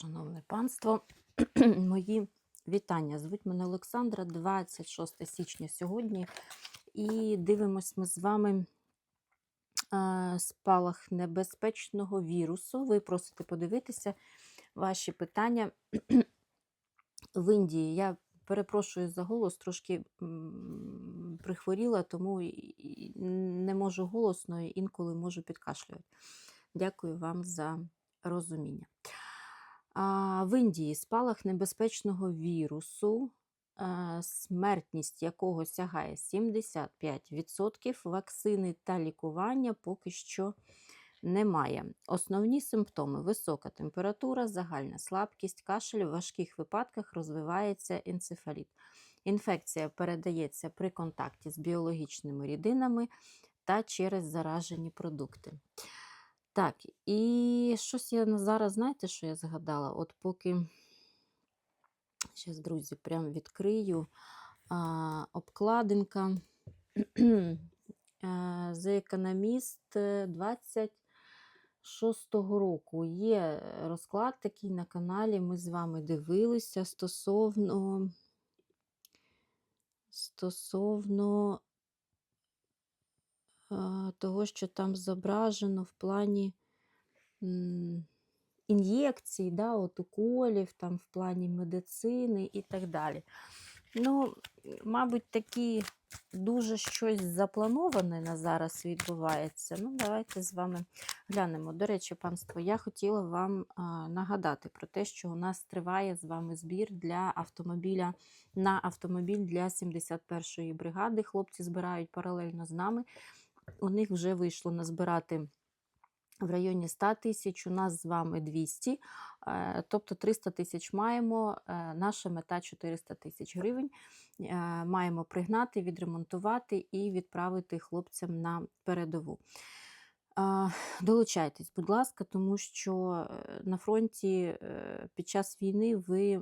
Шановне панство, мої вітання. Звуть мене Олександра, 26 січня сьогодні. І дивимось ми з вами спалах небезпечного вірусу. Ви просите подивитися ваші питання в Індії. Я перепрошую за голос, трошки прихворіла, тому не можу голосно, інколи можу підкашлювати. Дякую вам за розуміння. В Індії спалах небезпечного вірусу, е, смертність якого сягає 75%, вакцини та лікування поки що немає. Основні симптоми: висока температура, загальна слабкість, кашель, в важких випадках розвивається енцефаліт. Інфекція передається при контакті з біологічними рідинами та через заражені продукти. Так, і щось я зараз, знаєте, що я згадала? От поки, зараз, друзі, прям відкрию а, обкладинка. Е, The Economist е, 26-го року. Є розклад такий на каналі, ми з вами дивилися стосовно, стосовно е, того, що там зображено в плані ін'єкцій, да, от уколів, там в плані медицини і так далі. Ну, мабуть, такі дуже щось заплановане на зараз відбувається. Ну, давайте з вами глянемо. До речі, панство, я хотіла вам нагадати про те, що у нас триває з вами збір для автомобіля на автомобіль для 71-ї бригади. Хлопці збирають паралельно з нами. У них вже вийшло назбирати в районі 100 тисяч, у нас з вами 200, е, тобто 300 тисяч маємо, е, наша мета 400 тисяч гривень. Е, Маємо пригнати, відремонтувати і відправити хлопцям на передову. Долучайтесь, будь ласка, тому що на фронті під час війни ви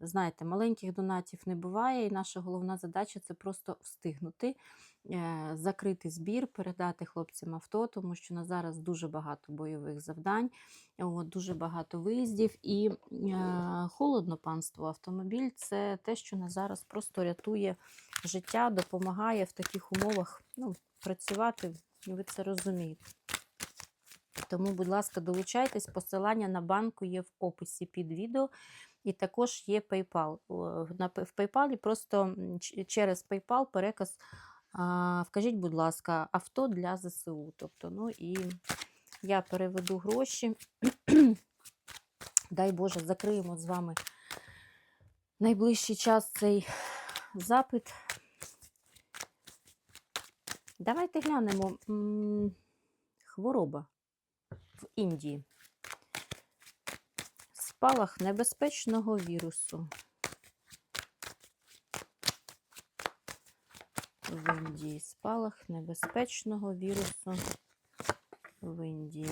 знаєте, маленьких донатів не буває, і наша головна задача це просто встигнути, закрити збір, передати хлопцям авто, тому що на зараз дуже багато бойових завдань, от, дуже багато виїздів. І е, холодно панство автомобіль це те, що на зараз просто рятує життя, допомагає в таких умовах ну, працювати. Ви це розумієте. Тому, будь ласка, долучайтесь. Посилання на банку є в описі під відео. І також є PayPal. В PayPal просто через PayPal переказ. Вкажіть, будь ласка, авто для ЗСУ. Тобто, ну і я переведу гроші. Дай Боже, закриємо з вами найближчий час цей запит. Давайте глянемо. Хвороба в Індії. Спалах небезпечного вірусу. В Індії. Спалах небезпечного вірусу в Індії.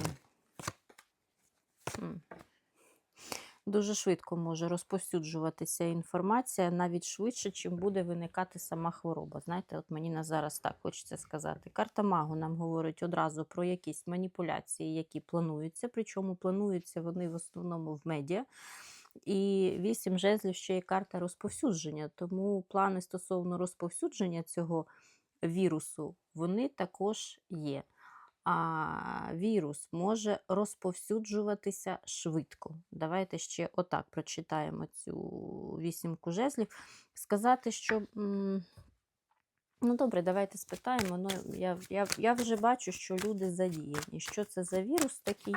Дуже швидко може розповсюджуватися інформація, навіть швидше, чим буде виникати сама хвороба. Знаєте, от мені на зараз так хочеться сказати. Карта Магу нам говорить одразу про якісь маніпуляції, які плануються, причому плануються вони в основному в медіа. І вісім жезлів ще є карта розповсюдження. Тому плани стосовно розповсюдження цього вірусу, вони також є. А вірус може розповсюджуватися швидко. Давайте ще отак прочитаємо цю вісімку жезлів. Сказати, що. Ну, добре, давайте спитаємо. Ну, я, я, я вже бачу, що люди задіяні. Що це за вірус такий,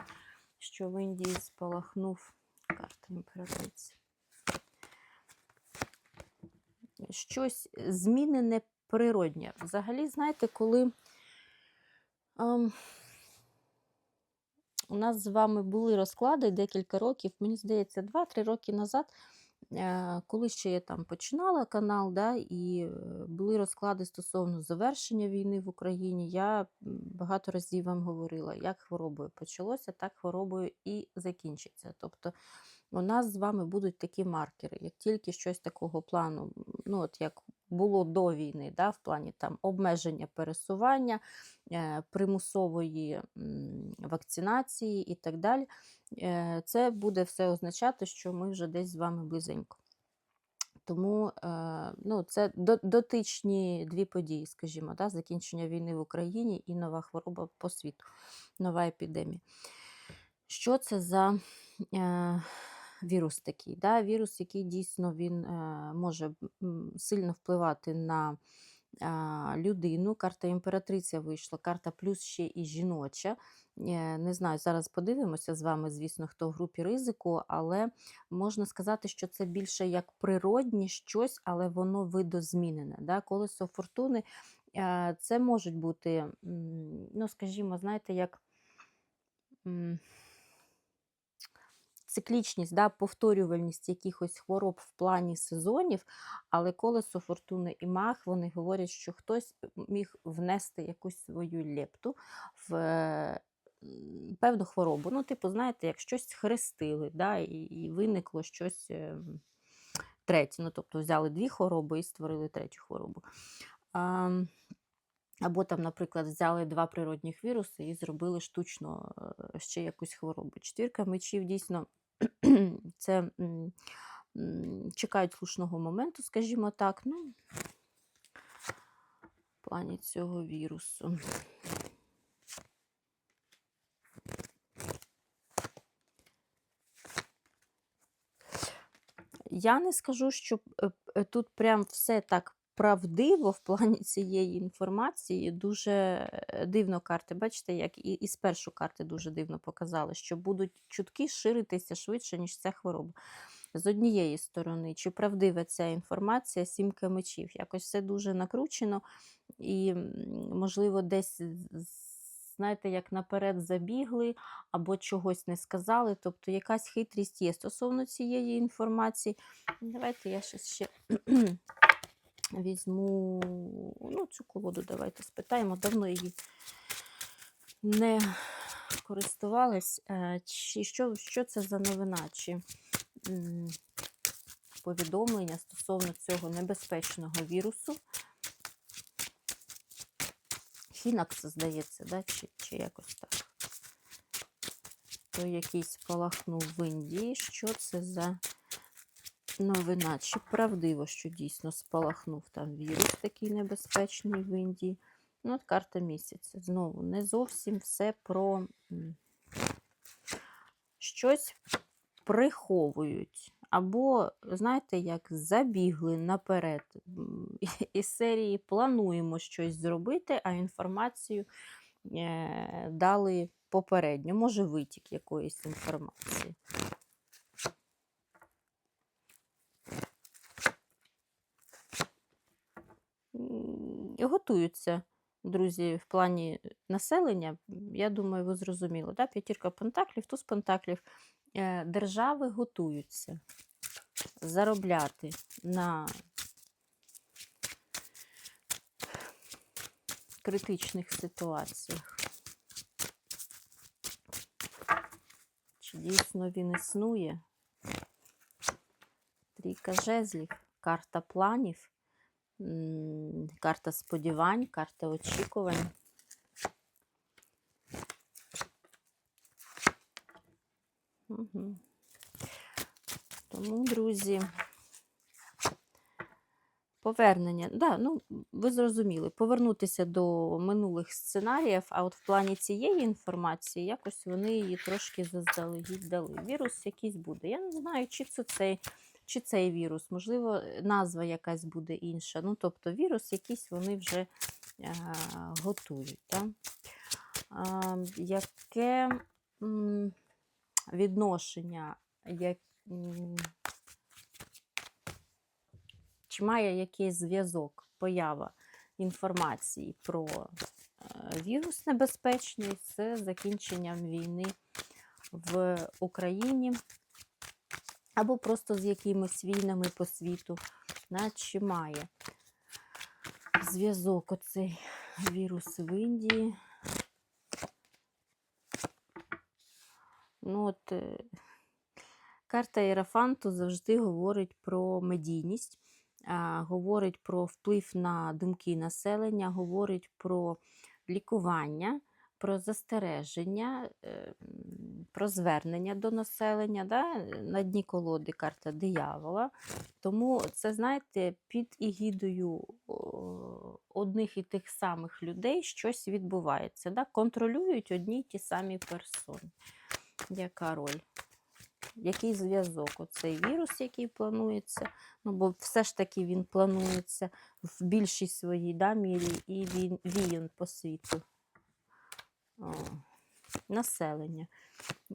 що в Індії спалахнув карта імператриці? Щось змінене природнє. Взагалі, знаєте, коли ем, у нас з вами були розклади декілька років, мені здається, 2-3 роки назад, коли ще я там починала канал, да, і е, були розклади стосовно завершення війни в Україні, я багато разів вам говорила, як хворобою почалося, так хворобою і закінчиться. Тобто у нас з вами будуть такі маркери. Як тільки щось такого плану, ну от як було до війни, да, в плані там обмеження пересування, е, примусової вакцинації і так далі, е, це буде все означати, що ми вже десь з вами близенько. Тому е, ну, це до- дотичні дві події, скажімо, да, закінчення війни в Україні і нова хвороба по світу, нова епідемія. Що це за вірус такий? Да? Вірус, який дійсно він е, може сильно впливати на людину. Карта імператриця вийшла, карта плюс ще і жіноча. Е, Не знаю, зараз подивимося з вами, звісно, хто в групі ризику, але можна сказати, що це більше як природні щось, але воно видозмінене. Да? Колесо фортуни е, це можуть бути, ну, скажімо, знаєте, як. Циклічність, да, повторювальність якихось хвороб в плані сезонів, але колесо фортуни і мах вони говорять, що хтось міг внести якусь свою лепту в е, певну хворобу. Ну, типу, знаєте, як щось хрестили, да, і, виникло щось е, третє. Ну, тобто взяли дві хвороби і створили третю хворобу. Або там, наприклад, взяли два природних віруси і зробили штучно е, ще якусь хворобу. Четвірка мечів дійсно це чекають слушного моменту, скажімо так, ну, в плані цього вірусу. Я не скажу, що е, тут прям все так правдиво в плані цієї інформації. Дуже е, дивно карти. Бачите, як і, і з першої карти дуже дивно показали, що будуть чутки ширитися швидше, ніж ця хвороба. З однієї сторони, чи правдива ця інформація, сімка мечів. Якось все дуже накручено, і, можливо, десь, знаєте, як наперед забігли або чогось не сказали. Тобто якась хитрість є стосовно цієї інформації. Давайте я щось ще візьму ну, цю колоду, давайте спитаємо. Давно її не користувалась. Е, Чи що, що це за новина? Чи повідомлення стосовно цього небезпечного вірусу? Фінакс, здається, да? чи, чи якось так. Той якийсь спалахнув в Індії. Що це за новина? Чи правдиво, що дійсно спалахнув там вірус такий небезпечний в Індії? Ну, от карта місяця. Знову не зовсім все про щось приховують. Або, знаєте, як забігли наперед із серії плануємо щось зробити, а інформацію е, дали попередньо. Може, витік якоїсь інформації. Готуються, друзі, в плані населення. Я думаю, ви зрозуміли. Да? П'ятірка пентаклів, туз пентаклів. Е, Держави готуються заробляти на критичних ситуаціях. Чи дійсно він існує? Трійка жезлів, карта планів, карта сподівань, карта очікувань. Угу. Тому, друзі, повернення. Да, ну, ви зрозуміли, повернутися до минулих сценаріїв, а от в плані цієї інформації якось вони її трошки заздалегідь дали. Вірус якийсь буде. Я не знаю, чи це цей, чи цей вірус, можливо, назва якась буде інша. Ну, тобто, вірус якийсь вони вже е, готують. Да? А, яке м, відношення, як, м, чи має якийсь зв'язок, поява інформації про е, вірус небезпечний з закінченням війни в Україні, або просто з якимись війнами по світу, да, чи має зв'язок оцей вірус в Індії. Ну, от, е, карта Єрафанту завжди говорить про медійність. говорить про вплив на думки населення, говорить про лікування, про застереження, е, про звернення до населення. Да? На дні колоди карта диявола. Тому це, знаєте, під егідою одних і тих самих людей щось відбувається. Да? Контролюють одні й ті самі персони. Яка роль? Який зв'язок? Оцей вірус, який планується, ну бо все ж таки він планується в більшій своїй да, мірі і він віян по світу. Населення.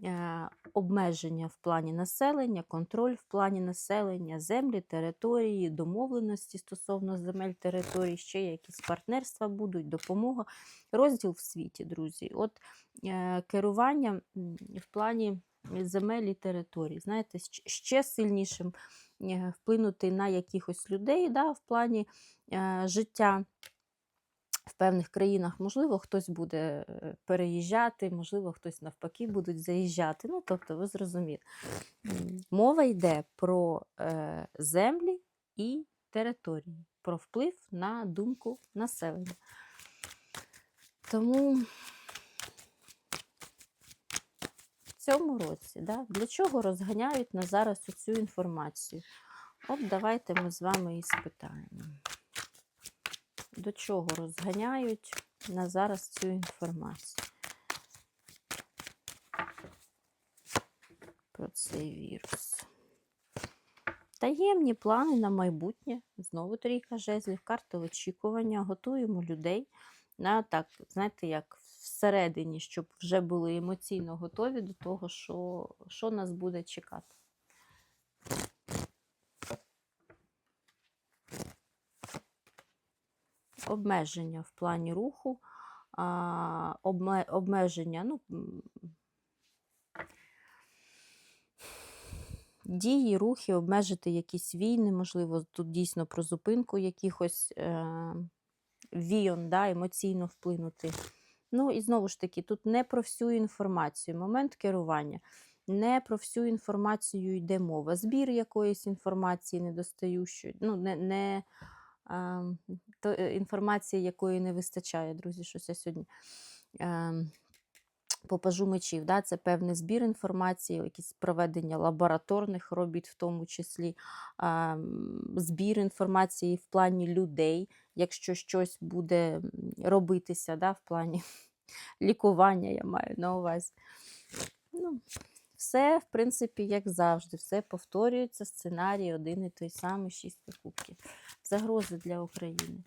Е, обмеження в плані населення, контроль в плані населення, землі, території, домовленості стосовно земель, територій, ще якісь партнерства будуть, допомога. Розділ в світі, друзі. От е, керування в плані земель і територій. Знаєте, ще сильнішим е, вплинути на якихось людей да, в плані життя в певних країнах, можливо, хтось буде е, переїжджати, можливо, хтось навпаки будуть заїжджати. Ну, тобто, ви зрозуміли. Мова йде про е, землі і території, про вплив на думку населення. Тому в цьому році, да, для чого розганяють на зараз цю інформацію? От давайте ми з вами і спитаємо до чого розганяють на зараз цю інформацію про цей вірус. Таємні плани на майбутнє. Знову трійка жезлів, карта очікування. Готуємо людей на так, знаєте, як всередині, щоб вже були емоційно готові до того, що, що нас буде чекати. Обмеження в плані руху, обмеження, ну, дії, рухи, обмежити якісь війни, можливо, тут дійсно про зупинку якихось е, війон, да, емоційно вплинути. Ну і знову ж таки, тут не про всю інформацію, момент керування. Не про всю інформацію йде мова. Збір якоїсь інформації недостаючої, ну, не, не то, е, інформації, якої не вистачає, друзі, щось я сьогодні. ем, по пажу мечів, да, це певний збір інформації, якісь проведення лабораторних робіт, в тому числі збір інформації в плані людей, якщо щось буде робитися да, в плані лікування, я маю на увазі. Ну, все, в принципі, як завжди, все повторюється, сценарій один і той самий, шість кубків. Загрози для України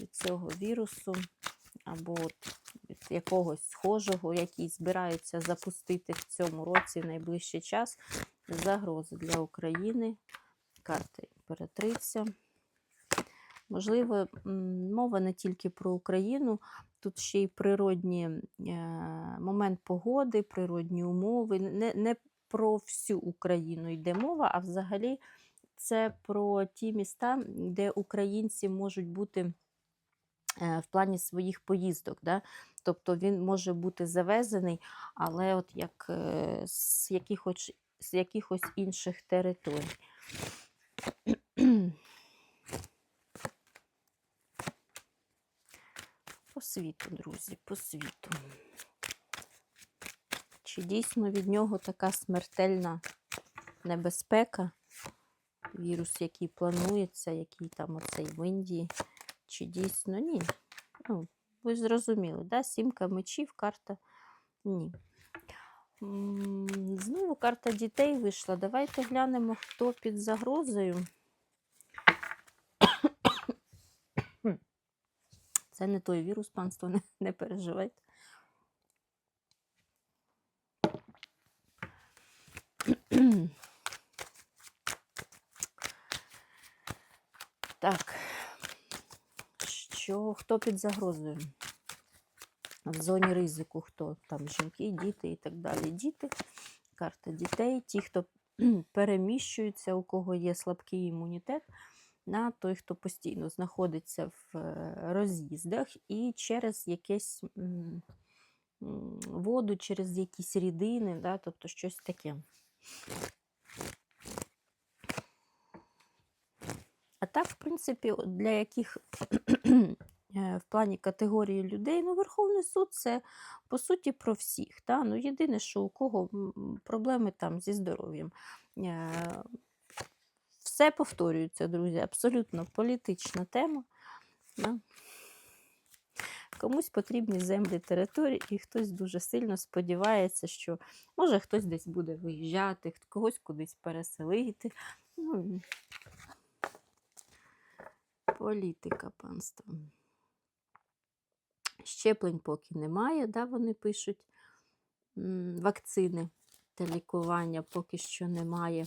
від цього вірусу або от від якогось схожого, який збираються запустити в цьому році в найближчий час. Загрози для України. Карта імператриця. Можливо, мова не тільки про Україну, тут ще й природні е, момент погоди, природні умови. Не, не про всю Україну йде мова, а взагалі це про ті міста, де українці можуть бути е, в плані своїх поїздок. Да? Тобто він може бути завезений, але от як е, з якихось, з якихось інших територій. По світу, друзі, по світу. Чи дійсно від нього така смертельна небезпека? Вірус, який планується, який там оцей в Індії. Чи дійсно ні? Ну, ви зрозуміли, да? Сімка мечів, карта ні. Знову карта дітей вийшла. Давайте глянемо, хто під загрозою. Це не той вірус, панство, не, не переживайте. Так, що хто під загрозою? В зоні ризику хто? Там жінки, діти і так далі. Діти, карта дітей, ті, хто переміщуються, у кого є слабкий імунітет, на той, хто постійно знаходиться в е, роз'їздах і через якесь воду, через якісь рідини, да, тобто щось таке. А так, в принципі, для яких е, в плані категорії людей, ну, Верховний суд це по суті про всіх. Та? Ну, єдине, що у кого проблеми там зі здоров'ям. Все повторюється, друзі, абсолютно політична тема. Да? Комусь потрібні землі території, і хтось дуже сильно сподівається, що може хтось десь буде виїжджати, когось кудись переселити. Ну, політика панства. Щеплень поки немає, да, вони пишуть. Вакцини та лікування поки що немає.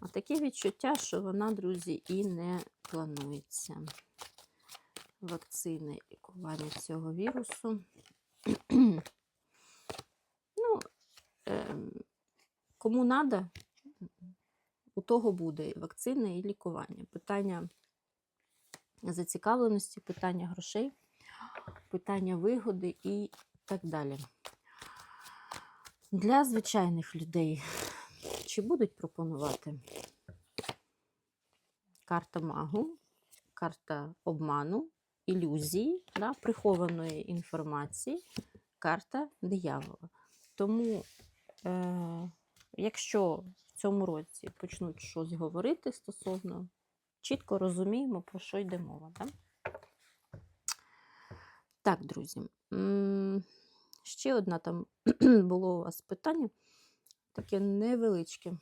А таке відчуття, що вона, друзі, і не планується. Вакцини і лікування цього вірусу. ну, ем, кому треба, у того буде і вакцина і лікування. Питання зацікавленості, питання грошей, питання вигоди і так далі. Для звичайних людей чи будуть пропонувати карта магу, карта обману, ілюзії, да, прихованої інформації, карта диявола. Тому, е, якщо в цьому році почнуть щось говорити стосовно, чітко розуміємо, про що йде мова. Да? Так, друзі. Ще одне там було у вас питання, таке невеличке.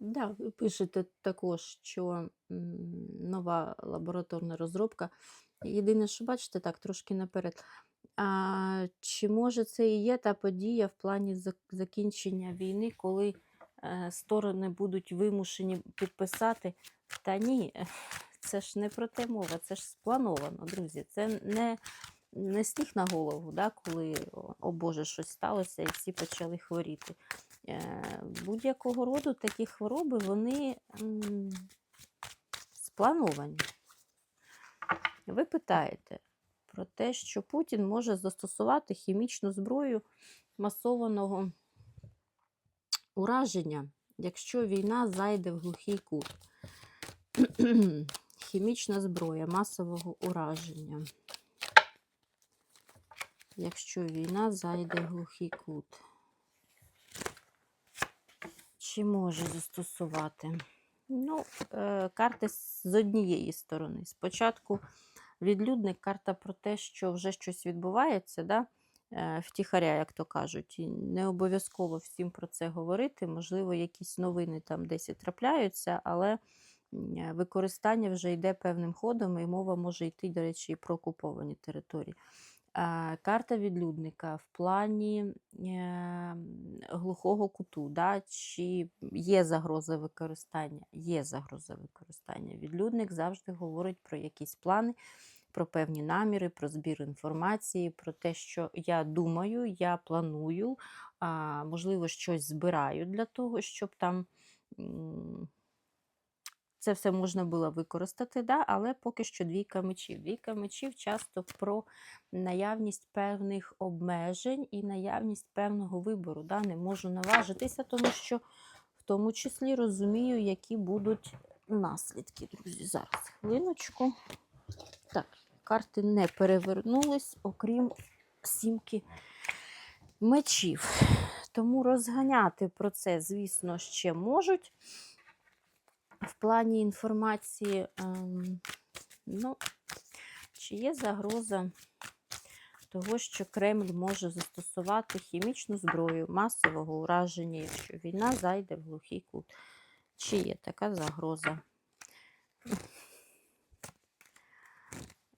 Да, ви пишете також, що нова лабораторна розробка. Єдине, що бачите, так, трошки наперед. Чи може це і є та подія в плані закінчення війни, коли е, сторони будуть вимушені підписати? Та ні, це ж не про те мова, це ж сплановано, друзі. Це не, не сніг на голову, да, коли, о, Боже, щось сталося і всі почали хворіти. Е, будь-якого роду такі хвороби, вони сплановані. Ви питаєте про те, що Путін може застосувати хімічну зброю масованого ураження, якщо війна зайде в глухий кут. Хімічна зброя масового ураження. Якщо війна зайде в глухий кут. Чи може застосувати? Ну, е, карти з однієї сторони. Спочатку відлюдник карта про те, що вже щось відбувається, да? е, втіхаря, як то кажуть. І не обов'язково всім про це говорити. Можливо, якісь новини там десь і трапляються, але е, використання вже йде певним ходом, і мова може йти, до речі, і про окуповані території. Е, Карта відлюдника в плані е, глухого куту, да? чи є загроза використання? Є загроза використання. Відлюдник завжди говорить про якісь плани, про певні наміри, про збір інформації, про те, що я думаю, я планую, можливо, щось збираю для того, щоб там. Це все можна було використати, да? але поки що двійка мечів. Двійка мечів часто про наявність певних обмежень і наявність певного вибору. Да? Не можу наважитися, тому що в тому числі розумію, які будуть наслідки, друзі. Зараз хвилиночку. Так, карти не перевернулись, окрім сімки мечів. Тому розганяти процес, звісно, ще можуть. В плані інформації, ну, чи є загроза того, що Кремль може застосувати хімічну зброю масового ураження, якщо війна зайде в глухий кут? Чи є така загроза?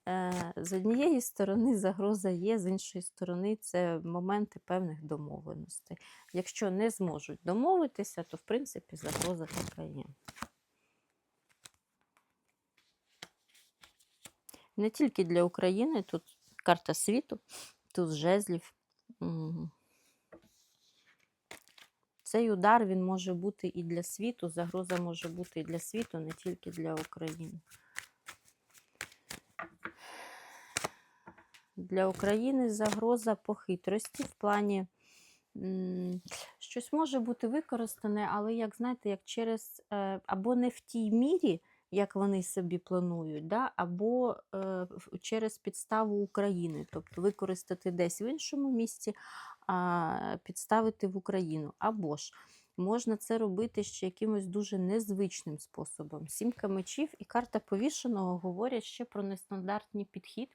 Е, З однієї сторони загроза є, з іншої сторони це моменти певних домовленостей. Якщо не зможуть домовитися, то в принципі загроза така є. Не тільки для України, тут карта світу, тут жезлів. Цей удар він може бути і для світу, загроза може бути і для світу, не тільки для України. Для України загроза по хитрості в плані щось може бути використане, але як знаєте, як через е, або не в тій мірі, як вони собі планують, да, або е, через підставу України, тобто використати десь в іншому місці, а підставити в Україну. Або ж можна це робити ще якимось дуже незвичним способом. Сімка мечів і карта повішеного говорять ще про нестандартний підхід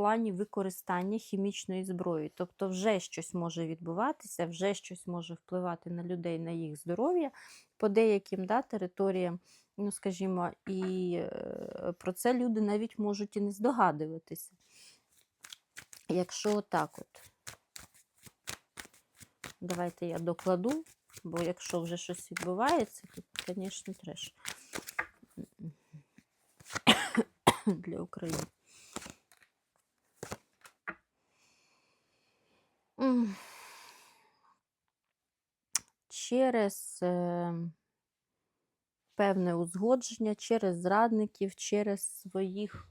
плані використання хімічної зброї. Тобто, вже щось може відбуватися, вже щось може впливати на людей, на їх здоров'я по деяким да, територіям. Ну, скажімо, і е, про це люди навіть можуть і не здогадуватися. Якщо отак от. Давайте я докладу, бо якщо вже щось відбувається, то, звісно, треш для України. Через е, певне узгодження, через зрадників, через своїх,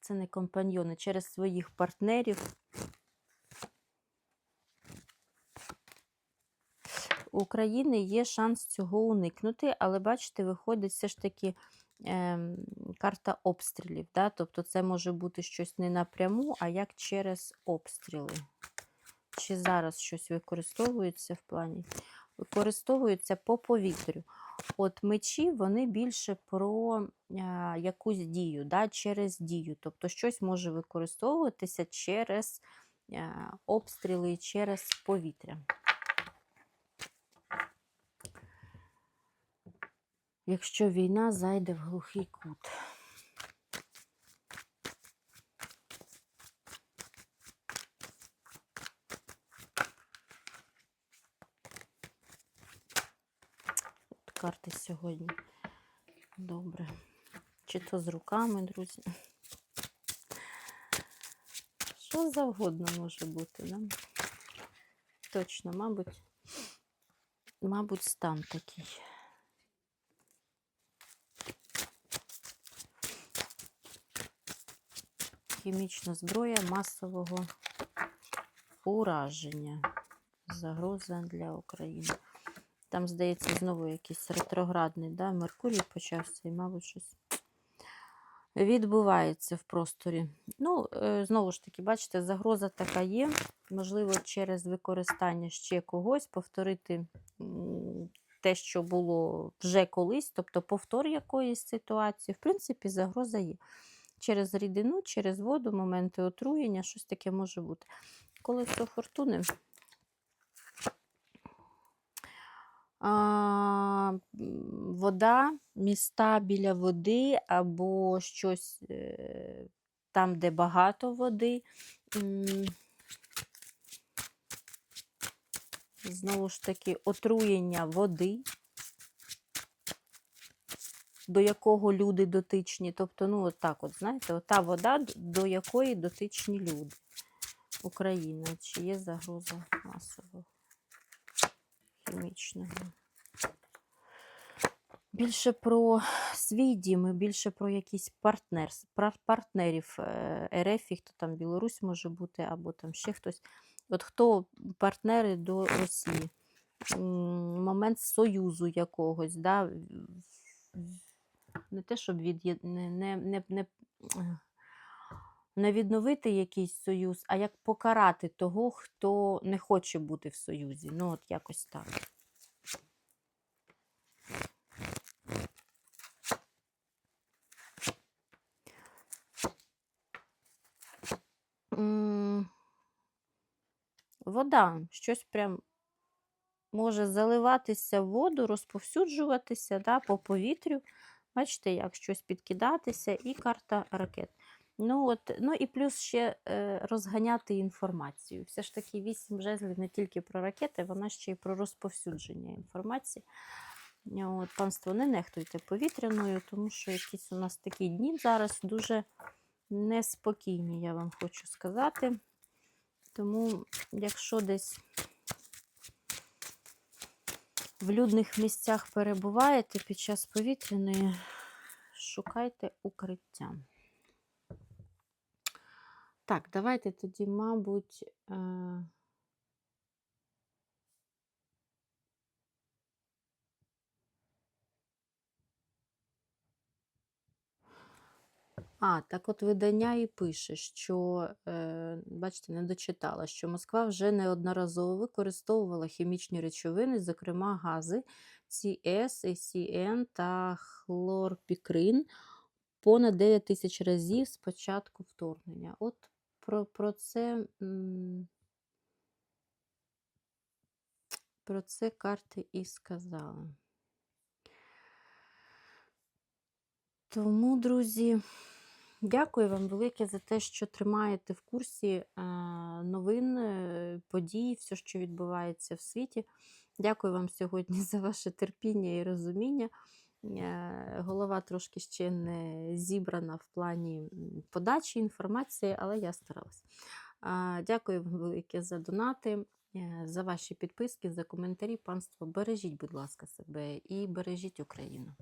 це не компаньйони, через своїх партнерів. У України є шанс цього уникнути, але бачите, виходить все ж таки ем, карта обстрілів. Да? Тобто це може бути щось не напряму, а як через обстріли. Чи зараз щось використовується в плані? Використовується по повітрю. От мечі вони більше про а, якусь дію, да? через дію. Тобто щось може використовуватися через а, обстріли, через повітря. якщо війна зайде в глухий кут. Карти сьогодні. Добре. Чи то з руками, друзі. Що завгодно може бути, да? Точно, мабуть, мабуть, стан такий. Хімічна зброя масового ураження. Загроза для України. Там, здається, знову якийсь ретроградний, да? Меркурій почався і, мабуть, щось відбувається в просторі. Ну, е, знову ж таки, бачите, загроза така є. Можливо, через використання ще когось повторити те, що було вже колись, тобто повтор якоїсь ситуації. В принципі, загроза є. Через рідину, через воду, моменти отруєння, щось таке може бути. Колесо фортуни. А, вода, міста біля води або щось е, там, де багато води. Знову ж таки, отруєння води, до якого люди дотичні. Тобто, ну, от так от, знаєте, ота вода, до якої дотичні люди. Україна. Чи є загроза масового хімічного? Більше про свій дім, більше про якісь партнерс, пар- партнерів е, РФ, хто там Білорусь може бути, або там ще хтось. От хто партнери до Росії? Момент союзу якогось, да? не те, щоб від не, не, не, не відновити якийсь союз, а як покарати того, хто не хоче бути в союзі. Ну, от якось так. Вода, щось прям може заливатися в воду, розповсюджуватися да, по повітрю. Бачите, як щось підкидатися, і карта ракет. Ну, от, ну і плюс ще е, розганяти інформацію. Все ж таки, вісім жезлів не тільки про ракети, вона ще й про розповсюдження інформації. От, панство, не нехтуйте повітряною, тому що якісь у нас такі дні зараз дуже неспокійні, я вам хочу сказати. Тому, якщо десь в людних місцях перебуваєте під час повітряної, шукайте укриття. Так, давайте тоді, мабуть. А, так от видання і пише, що, е, бачите, не дочитала, що Москва вже неодноразово використовувала хімічні речовини, зокрема гази CS, ACN та хлорпікрин понад 9 тисяч разів з початку вторгнення. От про, про це. Про це карти і сказали. Тому, друзі, дякую вам велике за те, що тримаєте в курсі е, новин, е, подій, все, що відбувається в світі. Дякую вам сьогодні за ваше терпіння і розуміння. Е, Голова трошки ще не зібрана в плані подачі інформації, але я старалась. Дякую велике за донати, е, за ваші підписки, за коментарі. Панство, бережіть, будь ласка, себе і бережіть Україну.